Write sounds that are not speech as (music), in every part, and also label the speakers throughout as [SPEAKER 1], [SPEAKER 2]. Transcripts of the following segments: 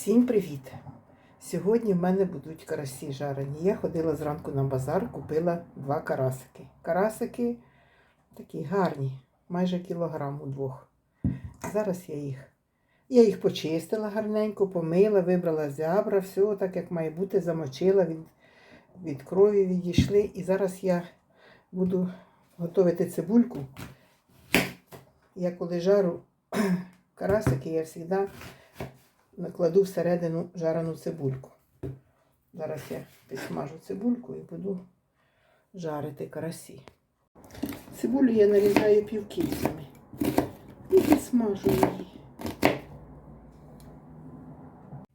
[SPEAKER 1] Всім привіт! Сьогодні в мене будуть карасі жарені. Я ходила зранку на базар, купила два карасики. Карасики такі гарні, майже кілограм у двох. Зараз я їх. Я їх почистила гарненько, помила, вибрала зябра, все так як має бути, замочила, від, від крові відійшли. І зараз я буду готувати цибульку. Я коли жару (clears throat) карасики, я завжди накладу всередину жарену цибульку. Зараз я підсмажу цибульку і буду жарити карасі. Цибулю я нарізаю півкільцями і підсмажу її.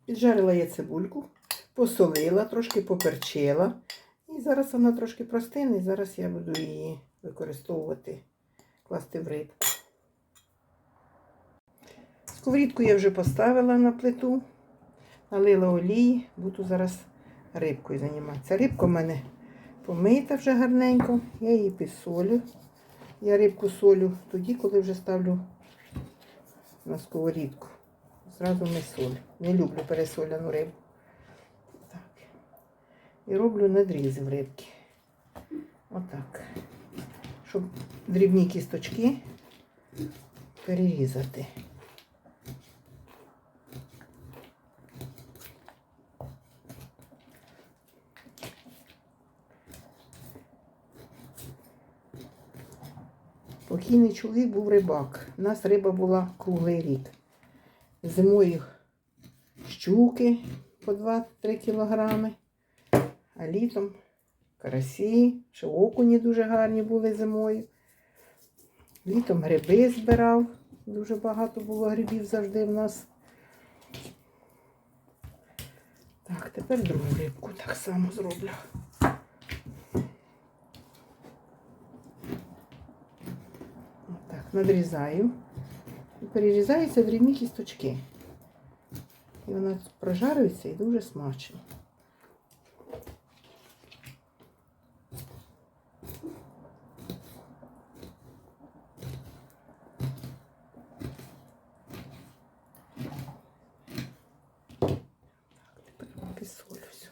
[SPEAKER 1] Піджарила я цибульку, посолила, трошки поперчила. І зараз вона трошки простине, і зараз я буду її використовувати, класти в рибку. Сковорідку я вже поставила на плиту, налила олії, буду зараз рибкою займатися. Рибка в мене помита вже гарненько, я її підсолю. Я рибку солю тоді, коли вже ставлю на сковорідку. Зразу не солю. Не люблю пересоляну рибу. Так. І роблю надрізи в рибки. Отак. Щоб дрібні кісточки перерізати. Покійний чоловік був рибак. У нас риба була круглий рік. Зимою щуки по 2-3 кілограми, а літом карасі, ще окуні дуже гарні були зимою. Літом гриби збирав. Дуже багато було грибів завжди в нас. Так, тепер другу рибку так само зроблю. Отак, надрізаю. І перерізаються дрібні кісточки. І вона прожарюється і дуже смачно. Все.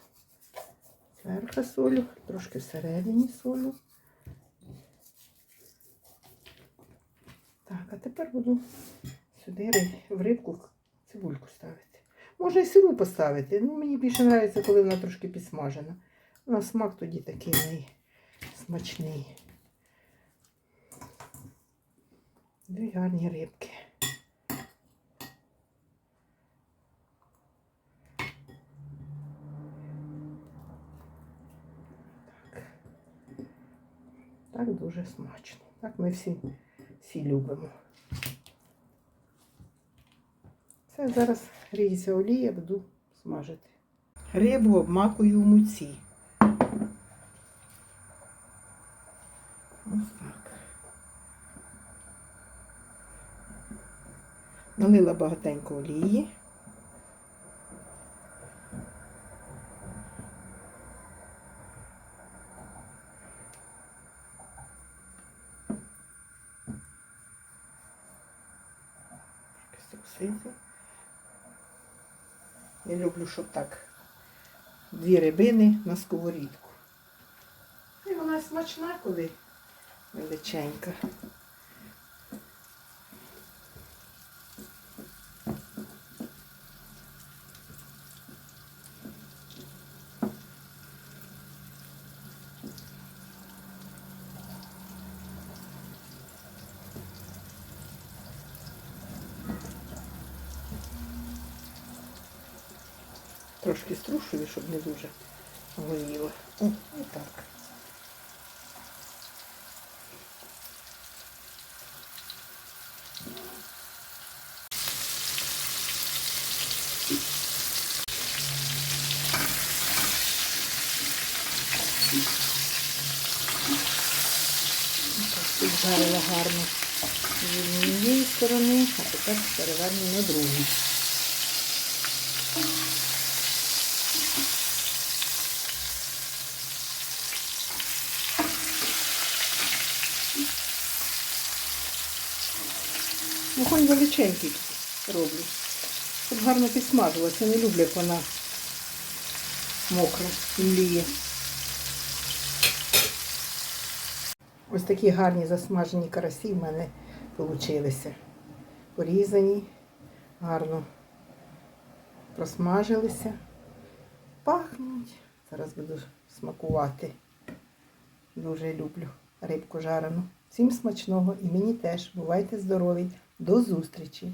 [SPEAKER 1] Зверху солю, трошки всередині солю. Так, а тепер буду сюди в рибку цибульку ставити. Можна і сиру поставити. Ну, мені більше подобається, коли вона трошки підсмажена. На смак тоді такий смачний. Дві гарні рибки. Так. Так дуже смачно. Так ми всі, всі любимо. Це зараз гріється олія, буду смажити. Рибу обмакую в муці. Ось так. Налила багатенько олії. Струсити. Я люблю, щоб так дві рибини на сковорідку. І вона смачна, коли величенька. Трошки струшую, щоб не дуже горіло. О, і так. Піджарила гарно з однієї сторони, а тепер переверну на другу. Вогонь величенький роблю. щоб гарно підсмажилася. Не люблю, як вона мокра, мліє. Ось такі гарні засмажені карасі в мене получилися. Порізані, гарно просмажилися. Пахнуть. Зараз буду смакувати. Дуже люблю рибку жарену. Всім смачного і мені теж. Бувайте здорові. До зустрічі!